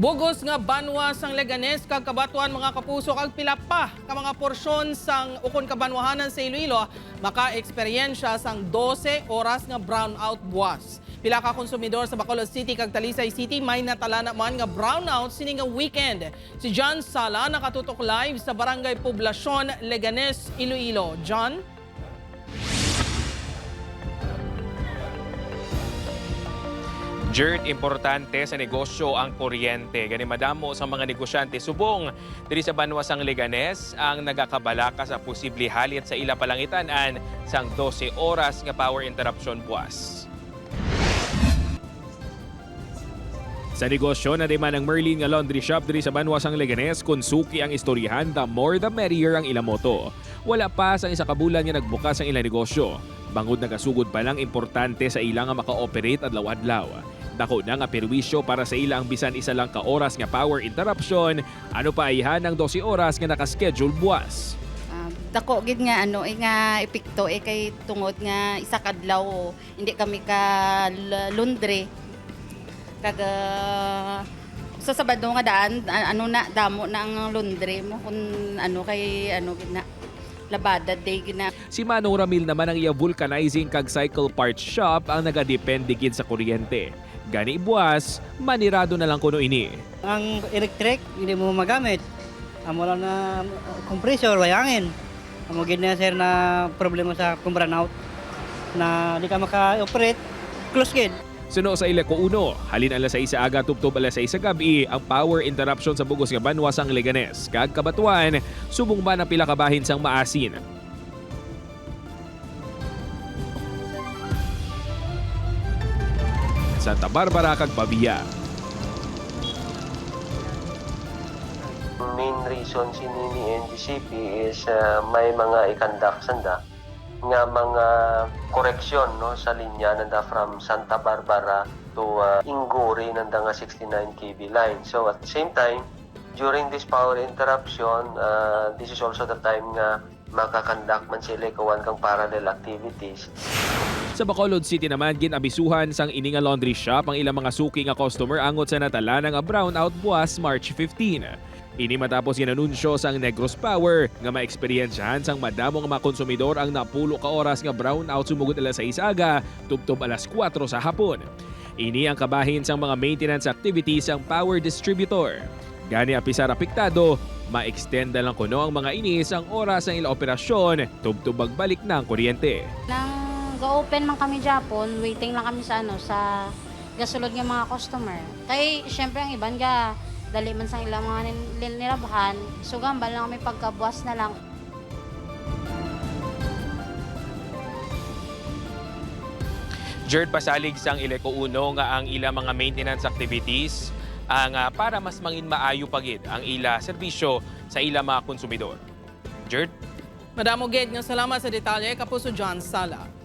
Bugos nga banwa sang Leganes kag kabatuan mga kapuso kag pila pa ka mga porsyon sang ukon kabanwahanan sa Iloilo maka-eksperyensya sang 12 oras nga brownout buwas. Pila ka konsumidor sa Bacolod City kag Talisay City may natala naman nga brownout sini nga weekend. Si John Sala nakatutok live sa Barangay Poblasyon, Leganes, Iloilo. John? Jerd, importante sa negosyo ang kuryente. Gani madamo sa mga negosyante subong diri sa Banwasang Leganes ang nagakabalaka sa posible halit sa ila palangitanan sang 12 oras nga power interruption buwas. Sa negosyo na man ang Merlin nga laundry shop diri sa Banwasang Leganes kung suki ang istoryahan, the more the merrier ang ilang moto. Wala pa sa isa kabulan nga nagbukas ang ilang negosyo. Bangod nagasugod pa lang importante sa ilang nga maka-operate adlaw-adlaw. Dako na nga perwisyo para sa ilang bisan isa lang ka oras nga power interruption, ano pa ayhan ng 12 oras nga nakaschedule buwas. Ah, dako gid nga ano eh, nga epekto eh kay tungod nga isa kadlaw o hindi kami ka laundry kag ah, sa Sabado nga daan ano na damo na ang laundry mo kun ano kay ano gid na labada day gid na. Si Manong Ramil naman ang iya vulcanizing kag cycle parts shop ang nagadepende gid sa kuryente. Gani buwas, manirado na lang kuno ini. Ang electric, hindi mo magamit. Amo lang na compressor, wayangin. Amo gid na sir na problema sa kung brownout na di ka maka-operate, close gid. Suno sa Ileco 1, halin alas 6 aga tubtob alas 6 sa gabi ang power interruption sa bugos nga banwa sang Leganes. Kag kabatuan, subong ba na pila ka bahin sang maasin. Santa Barbara kag Pavia. main reason sini ni NGCP is uh, may mga ikandak sanda nga mga koreksyon no sa linya nanda from Santa Barbara to uh, Ingori nanda nga 69 kV line. So at the same time during this power interruption uh, this is also the time nga makakandak man sila kawan kang parallel activities Sa Bacolod City naman, ginabisuhan sang ini nga laundry shop ang ilang mga suki nga customer angot sa natala nga brownout buwas March 15. Ini matapos ginanunsyo sang Negros Power nga maeksperiensyahan sang madamo nga mga konsumidor ang napulo ka oras nga brownout sumugod alas 6 aga, tubtob alas 4 sa hapon. Ini ang kabahin sang mga maintenance activities ang power distributor. Gani apisar apektado, ma-extend lang kuno ang mga inis ang oras ng ilang operasyon, tubtob balik ng kuryente. Nang ga-open man kami Japon, waiting lang kami sa ano sa gasulod ng mga customer. Kay syempre ang iban ga dali man sa ilang mga nirabahan, so gambal lang kami pagkabuas na lang. Jerd pasalig sang Ileco Uno nga ang ila mga maintenance activities ang ah, para mas mangin maayo pagid ang ila serbisyo sa ila mga konsumidor. Jerd? Madamo gid nga salamat sa detalye kapuso John Sala.